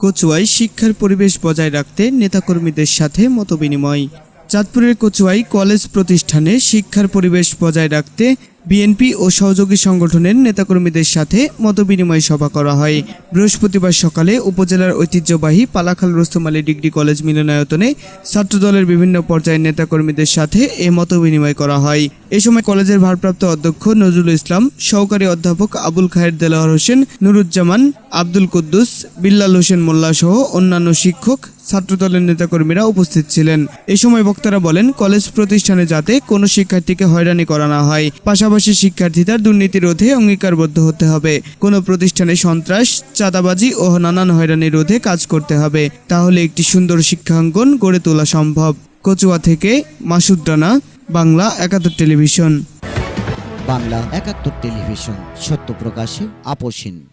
কচুয়ায় শিক্ষার পরিবেশ বজায় রাখতে নেতাকর্মীদের সাথে মতবিনিময়। চাঁদপুরের কচুয়াই কলেজ প্রতিষ্ঠানে শিক্ষার পরিবেশ বজায় রাখতে বিএনপি ও সহযোগী সংগঠনের নেতাকর্মীদের সাথে মতবিনিময় সভা করা হয়। বৃহস্পতিবার সকালে উপজেলার ঐতিহ্যবাহী পালাখাল রোস্তম আলী ডিগ্রি কলেজ মিলনায়তনে ছাত্রদলের বিভিন্ন পর্যায়ের নেতাকর্মীদের সাথে এ মতবিনিময় করা হয়। এ সময় কলেজের ভারপ্রাপ্ত অধ্যক্ষ নজরুল ইসলাম, সহকারী অধ্যাপক আবুল খায়ের দেলাওয়ার হোসেন, নুরুজ্জামান, আব্দুল কুদ্দুস, বিল্লাল হোসেন মোল্লা সহ অন্যান্য শিক্ষক, ছাত্রদলের নেতাকর্মীরা উপস্থিত ছিলেন। এ সময় বক্তারা বলেন, কলেজ প্রতিষ্ঠানে যাতে কোনো শিক্ষার্থীকে হয়রানি করা না হয়। পাশাপাশি শিক্ষার্থীরা দুর্নীতি রোধে অঙ্গীকারবদ্ধ হতে হবে। কোনো প্রতিষ্ঠানে সন্ত্রাস, চাঁদাবাজি ও নানান হয়রানি রোধে কাজ করতে হবে। তাহলে একটি সুন্দর শিক্ষাঙ্গন গড়ে তোলা সম্ভব। কচুয়া থেকে মাসুদ রানা, বাংলা একাত্তর টেলিভিশন। বাংলা একাত্তর টেলিভিশন, সত্য প্রকাশে আপোষহীন